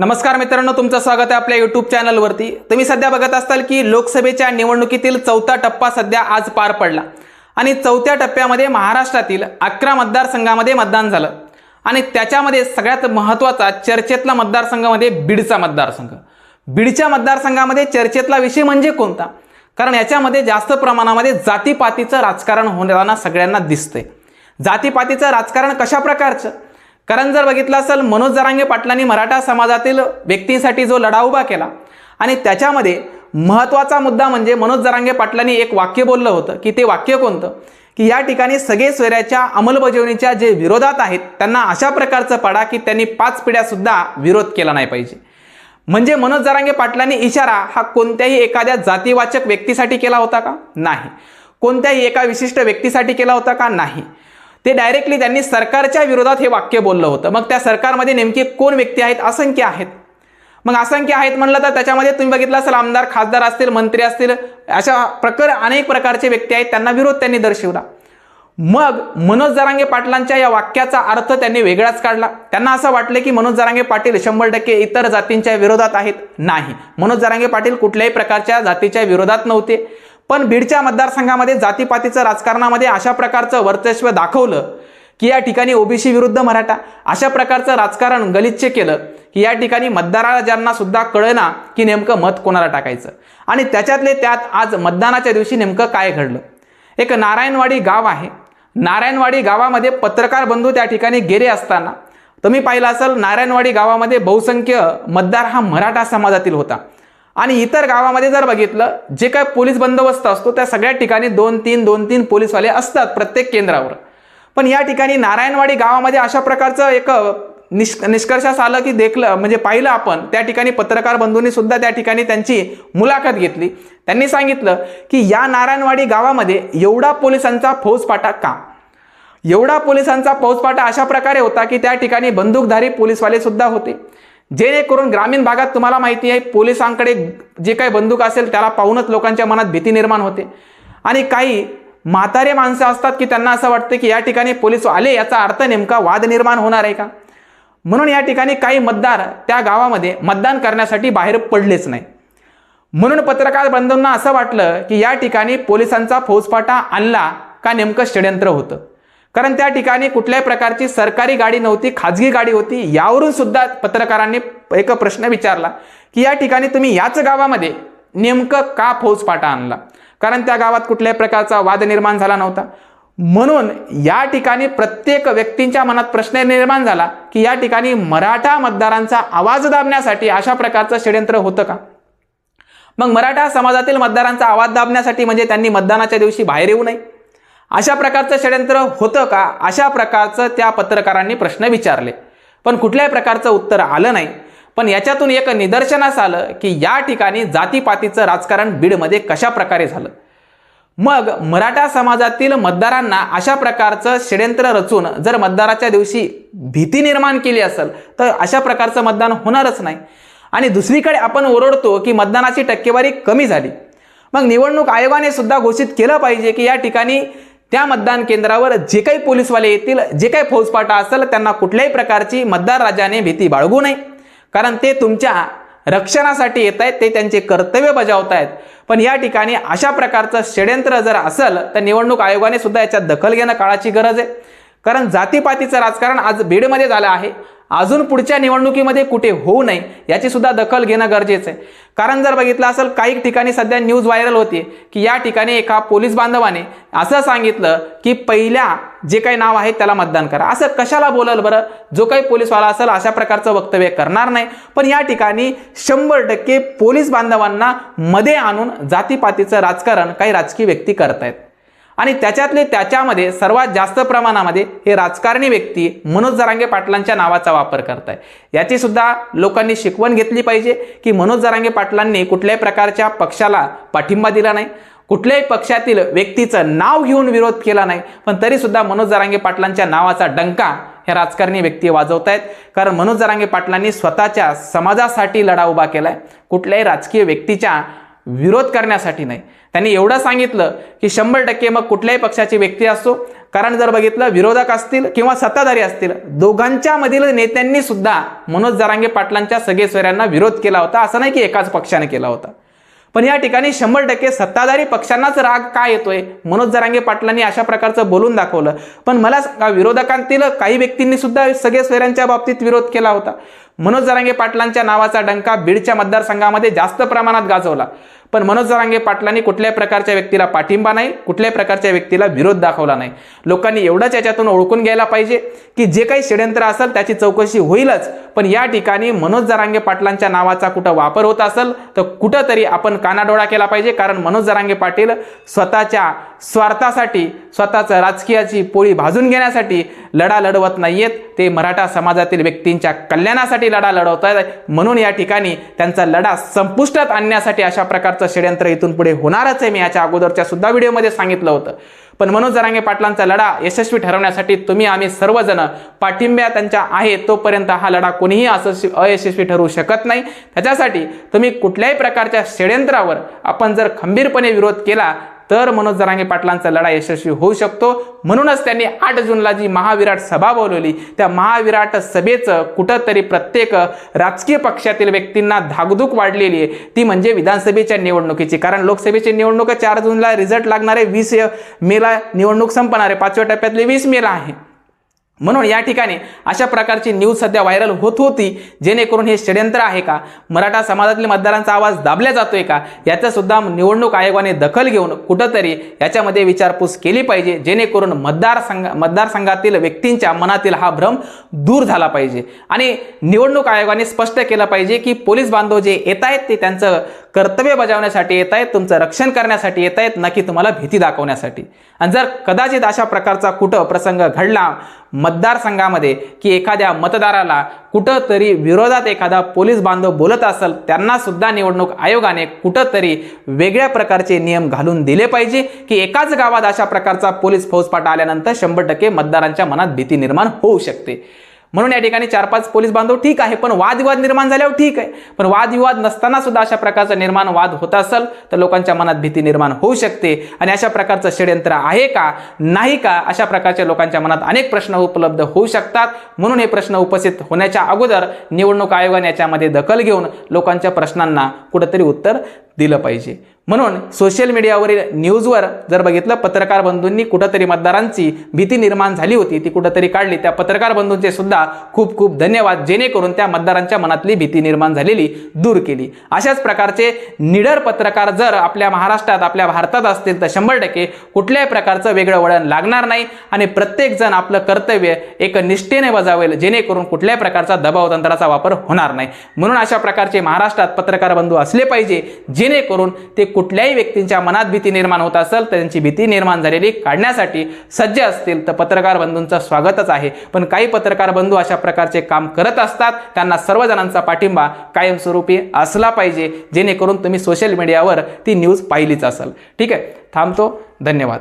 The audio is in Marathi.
नमस्कार मित्रांनो तुमचं स्वागत आहे आपल्या युट्यूब चॅनलवरती तुम्ही सध्या बघत असाल की लोकसभेच्या निवडणुकीतील चौथा टप्पा सध्या आज पार पडला. आणि चौथ्या टप्प्यामध्ये महाराष्ट्रातील अकरा मतदारसंघामध्ये मतदान झालं. आणि त्याच्यामध्ये सगळ्यात महत्त्वाचा चर्चेतला मतदारसंघामध्ये बीडचा मतदारसंघ. बीडच्या मतदारसंघामध्ये चर्चेतला विषय म्हणजे कोणता? कारण याच्यामध्ये जास्त प्रमाणामध्ये जातीपातीचं राजकारण होताना सगळ्यांना दिसतंय. जातीपातीचं राजकारण कशा प्रकारचं कारण जर बघितलं असेल मनोज जरांगे पाटलांनी मराठा समाजातील व्यक्तींसाठी जो लढा उभा केला आणि त्याच्यामध्ये महत्त्वाचा मुद्दा म्हणजे मनोज जरांगे पाटलांनी एक वाक्य बोललं होतं की ते वाक्य कोणतं? की या ठिकाणी सगळे स्वैराच्या अंमलबजावणीच्या जे विरोधात आहेत त्यांना अशा प्रकारचं पाडा की त्यांनी पाच पिढ्यासुद्धा विरोध केला नाही पाहिजे. म्हणजे मनोज जरांगे पाटलांनी इशारा हा कोणत्याही एखाद्या जातीवाचक व्यक्तीसाठी केला होता का? नाही. कोणत्याही एका विशिष्ट व्यक्तीसाठी केला होता का? नाही. ते डायरेक्टली त्यांनी सरकारच्या विरोधात हे वाक्य बोललं होतं. मग त्या सरकारमध्ये नेमके कोण व्यक्ती आहेत? असंख्य आहेत. मग असंख्य आहेत म्हणलं तर त्याच्यामध्ये तुम्ही बघितलं असेल आमदार खासदार असतील मंत्री असतील अशा प्रकार अनेक प्रकारचे व्यक्ती आहेत. त्यांना विरोध त्यांनी दर्शवला. मग मनोज जरांगे पाटलांच्या या वाक्याचा अर्थ त्यांनी वेगळाच काढला. त्यांना असं वाटलं की मनोज जरांगे पाटील शंभर टक्के इतर जातींच्या विरोधात आहेत. नाही. मनोज जरांगे पाटील कुठल्याही प्रकारच्या जातीच्या विरोधात नव्हते. पण बीडच्या मतदारसंघामध्ये जातीपातीचं राजकारणामध्ये अशा प्रकारचं वर्चस्व दाखवलं की या ठिकाणी ओबीसी विरुद्ध मराठा अशा प्रकारचं राजकारण गलिच्छ केलं की या ठिकाणी मतदाराला ज्यांना सुद्धा कळना की नेमकं मत कोणाला टाकायचं. आणि त्याच्यातले त्यात आज मतदानाच्या दिवशी नेमकं काय घडलं? एक नारायणवाडी गाव आहे. नारायणवाडी गावामध्ये पत्रकार बंधू त्या ठिकाणी गेले असताना तुम्ही पाहिलं असाल नारायणवाडी गावामध्ये बहुसंख्य मतदार हा मराठा समाजातील होता. आणि इतर गावामध्ये जर बघितलं जे काय पोलीस बंदोबस्त असतो त्या सगळ्या ठिकाणी दोन तीन दोन तीन पोलीसवाले असतात प्रत्येक केंद्रावर. पण या ठिकाणी नारायणवाडी गावामध्ये अशा प्रकारचं एक निष् निष्कर्षास आलं की देखलं म्हणजे पाहिलं आपण त्या ठिकाणी पत्रकार बंधूंनी सुद्धा त्या ठिकाणी त्यांची मुलाखत घेतली. त्यांनी सांगितलं की या नारायणवाडी गावामध्ये एवढा पोलिसांचा फौजपाटा का? एवढा पोलिसांचा फौजपाटा अशा प्रकारे होता की त्या ठिकाणी बंदूकधारी पोलीसवाले सुद्धा होते. जेणेकरून ग्रामीण भागात तुम्हाला माहिती आहे पोलिसांकडे जे काही बंदूक असेल त्याला पाहूनच लोकांच्या मनात भीती निर्माण होते. आणि काही म्हातारे माणसं असतात की त्यांना असं वाटतं की या ठिकाणी पोलीस आले याचा अर्थ नेमका वाद निर्माण होणार आहे का? म्हणून या ठिकाणी काही मतदार त्या गावामध्ये मतदान करण्यासाठी बाहेर पडलेच नाही. म्हणून पत्रकार बंधूंना असं वाटलं की या ठिकाणी पोलिसांचा फौजफाटा आणला का नेमकं षडयंत्र होतं? कारण त्या ठिकाणी कुठल्याही प्रकारची सरकारी गाडी नव्हती खाजगी गाडी होती. यावरून सुद्धा पत्रकारांनी एक प्रश्न विचारला की या ठिकाणी तुम्ही याच गावामध्ये नेमकं का फौजपाटा आणला? कारण त्या गावात कुठल्याही प्रकारचा वाद निर्माण झाला नव्हता. म्हणून या ठिकाणी प्रत्येक व्यक्तींच्या मनात प्रश्न निर्माण झाला की या ठिकाणी मराठा मतदारांचा आवाज दाबण्यासाठी अशा प्रकारचं षडयंत्र होतं का? मग मराठा समाजातील मतदारांचा आवाज दाबण्यासाठी म्हणजे त्यांनी मतदानाच्या दिवशी बाहेर येऊ नये. अशा प्रकारचं षडयंत्र होतं का? अशा प्रकारचं त्या पत्रकारांनी प्रश्न विचारले. पण कुठल्याही प्रकारचं उत्तर आलं नाही. पण याच्यातून एक निदर्शनास आलं की या ठिकाणी जातीपातीचं राजकारण बीडमध्ये कशा प्रकारे झालं? मग मराठा समाजातील मतदारांना अशा प्रकारचं षडयंत्र रचून जर मतदाराच्या दिवशी भीती निर्माण केली असेल तर अशा प्रकारचं मतदान होणारच नाही. आणि दुसरीकडे आपण ओरडतो की मतदानाची टक्केवारी कमी झाली. मग निवडणूक आयोगाने सुद्धा घोषित केलं पाहिजे की या ठिकाणी त्या मतदान केंद्रावर जे काही पोलीसवाले येतील जे काही फौजपाटा असेल त्यांना कुठल्याही प्रकारची मतदार राजाने भीती बाळगू नये. कारण ते तुमच्या रक्षणासाठी येत आहेत ते त्यांचे कर्तव्य बजावत आहेत पण या ठिकाणी अशा प्रकारचं षडयंत्र जर असेल तर निवडणूक आयोगाने सुद्धा याच्यात दखल घेणं काळाची गरज आहे. कारण जातीपातीचं राजकारण आज बीडमध्ये झालं आहे. अजून पुढच्या निवडणुकीमध्ये कुठे होऊ नये याची सुद्धा दखल घेणं गरजेचं आहे. कारण जर बघितलं असेल काही ठिकाणी सध्या न्यूज व्हायरल होती की या ठिकाणी एका पोलीस बांधवाने असं सांगितलं की पहिल्या जे काही नाव आहे त्याला मतदान करा. असं कशाला बोलल बरं? जो काही पोलीसवाला असेल अशा प्रकारचं वक्तव्य करणार नाही. पण या ठिकाणी शंभर टक्के पोलीस बांधवांना मध्ये आणून जातीपातीचं राजकारण काही राजकीय व्यक्ती करतायत. आणि त्याच्यातले त्याच्यामध्ये सर्वात जास्त प्रमाणामध्ये हे राजकारणी व्यक्ती मनोज जरांगे पाटलांच्या नावाचा वापर करताय. याची सुद्धा लोकांनी शिकवण घेतली पाहिजे की मनोज जरांगे पाटलांनी कुठल्याही प्रकारच्या पक्षाला पाठिंबा दिला नाही. कुठल्याही पक्षातील व्यक्तीचं नाव घेऊन विरोध केला नाही. पण तरी सुद्धा मनोज जरांगे पाटलांच्या नावाचा डंका हे राजकारणी व्यक्ती वाजवत आहेत कारण मनोज जरांगे पाटलांनी स्वतःच्या समाजासाठी लढा उभा केलाय. कुठल्याही राजकीय व्यक्तीच्या विरोध करण्यासाठी नाही. त्यांनी एवढं सांगितलं की शंभर टक्के मग कुठल्याही पक्षाची व्यक्ती असो कारण जर बघितलं विरोधक असतील किंवा सत्ताधारी असतील दोघांच्या मधील नेत्यांनी सुद्धा मनोज जरांगे पाटलांच्या सगळे विरोध केला होता असं नाही की एकाच पक्षाने केला होता. पण या ठिकाणी शंभर टक्के सत्ताधारी पक्षांनाच राग का येतोय? मनोज जरांगे पाटलांनी अशा प्रकारचं बोलून दाखवलं. पण मला विरोधकांतील काही व्यक्तींनी सुद्धा सगळे सोयऱ्यांच्या बाबतीत विरोध केला होता. मनोज जरांगे पाटलांच्या नावाचा डंका बीडच्या मतदारसंघामध्ये जास्त प्रमाणात गाजवला. पण मनोज जरांगे पाटलांनी कुठल्याही प्रकारच्या व्यक्तीला पाठिंबा नाही कुठल्याही प्रकारच्या व्यक्तीला विरोध दाखवला नाही. लोकांनी एवढंच याच्यातून ओळखून घ्यायला पाहिजे की जे काही षड्यंत्र असेल त्याची चौकशी होईलच. पण या ठिकाणी मनोज जरांगे पाटलांच्या नावाचा कुठं वापर होत असेल तर कुठंतरी आपण कानाडोळा केला पाहिजे. कारण मनोज जरांगे पाटील स्वतःच्या स्वार्थासाठी स्वतःचं राजकीयाची पोळी भाजून घेण्यासाठी लढा लढवत नाहीयेत. ते मराठा समाजातील व्यक्तींच्या कल्याणासाठी लढा लढवत आहेत म्हणून या ठिकाणी त्यांचा लढा संपुष्टात आणण्यासाठी अशा प्रकारचा षड्यंत्र इथून पुढे होणारच आहे. मी याच्या अगोदरच्या सुद्धा व्हिडिओमध्ये सांगितलं होतं. पण मनोज जरांगे पाटलांचा लढा यशस्वी ठरवण्यासाठी तुम्ही आम्ही सर्वजण पाठिंब्या त्यांच्या आहे तोपर्यंत हा लढा कोणीही असं अयशस्वी ठरवू शकत नाही. त्याच्यासाठी तुम्ही कुठल्याही प्रकारच्या षड्यंत्रावर आपण जर खंबीरपणे विरोध केला तर मनोज जरांगे पाटलांचा लढा यशस्वी होऊ शकतो. म्हणूनच त्यांनी आठ जूनला जी महाविराट सभा बोलवली त्या महाविराट सभेचं कुठंतरी प्रत्येक राजकीय पक्षातील व्यक्तींना धाकधूक वाढलेली आहे. ती म्हणजे विधानसभेच्या निवडणुकीची. कारण लोकसभेची निवडणूक चार जूनला रिझल्ट लागणारे वीस मेला निवडणूक संपणार आहे. पाचव्या टप्प्यातली वीस मेला आहे. म्हणून या ठिकाणी अशा प्रकारची न्यूज सध्या व्हायरल होत होती जेणेकरून हे षड्यंत्र आहे का? मराठा समाजातील मतदारांचा आवाज दाबला जातोय का? याचासुद्धा निवडणूक आयोगाने दखल घेऊन कुठंतरी याच्यामध्ये विचारपूस केली पाहिजे जेणेकरून मतदारसंघ मतदारसंघातील व्यक्तींच्या मनातील हा भ्रम दूर झाला पाहिजे. आणि निवडणूक आयोगाने स्पष्ट केलं पाहिजे की पोलीस बांधव जे येत आहेत ते त्यांचं कर्तव्य बजावण्यासाठी येत आहेत तुमचं रक्षण करण्यासाठी येत आहेत ना की तुम्हाला भीती दाखवण्यासाठी. आणि जर कदाचित अशा प्रकारचा कुठं प्रसंग घडला मतदारसंघामध्ये की एखाद्या मतदाराला कुठंतरी विरोधात एखादा पोलीस बांधव बोलत असेल त्यांना सुद्धा निवडणूक आयोगाने कुठंतरी वेगळ्या प्रकारचे नियम घालून दिले पाहिजे की एकाच गावात अशा प्रकारचा पोलीस फौजपाटा आल्यानंतर शंभर टक्के मतदारांच्या मनात भीती निर्माण होऊ शकते. म्हणून या ठिकाणी चार पाच पोलीस बांधव ठीक आहे पण वादविवाद निर्माण झाल्यावर ठीक आहे. पण वादविवाद नसताना सुद्धा अशा प्रकारचा निर्माण वाद होत असेल तर लोकांच्या मनात भीती निर्माण होऊ शकते. आणि अशा प्रकारचं षड्यंत्र आहे का? नाही का? अशा प्रकारच्या लोकांच्या मनात अनेक प्रश्न उपलब्ध होऊ शकतात. म्हणून हे प्रश्न उपस्थित होण्याच्या अगोदर निवडणूक आयोगाने याच्यामध्ये दखल घेऊन लोकांच्या प्रश्नांना कुठंतरी उत्तर दिलं पाहिजे. म्हणून सोशल मीडियावरील न्यूजवर जर बघितलं पत्रकार बंधूंनी कुठंतरी मतदारांची भीती निर्माण झाली होती ती कुठंतरी काढली. त्या पत्रकार बंधूंचे सुद्धा खूप खूप धन्यवाद जेणेकरून त्या मतदारांच्या मनातली भीती निर्माण झालेली दूर केली. अशाच प्रकारचे निडर पत्रकार जर आपल्या महाराष्ट्रात आपल्या भारतात असतील तर शंभर टक्के कुठल्याही प्रकारचं वेगळं वळण लागणार नाही आणि प्रत्येक जण आपलं कर्तव्य एक निष्ठेने बजावेल जेणेकरून कुठल्याही प्रकारचा दबाव तंत्राचा वापर होणार नाही. म्हणून अशा प्रकारचे महाराष्ट्रात पत्रकार बंधू असले पाहिजे जेणेकरून ते कुठल्याही व्यक्तींच्या मनात भीती निर्माण होत असेल तर त्यांची भीती निर्माण झालेली काढण्यासाठी सज्ज असतील तर पत्रकार बंधूंचं स्वागतच आहे. पण काही पत्रकार बंधू अशा प्रकारचे काम करत असतात. त्यांना सर्वजणांचा पाठिंबा कायमस्वरूपी असला पाहिजे. जेणेकरून तुम्ही सोशल मीडियावर ती न्यूज पाहिलीच असेल. ठीक आहे? थांबतो. धन्यवाद.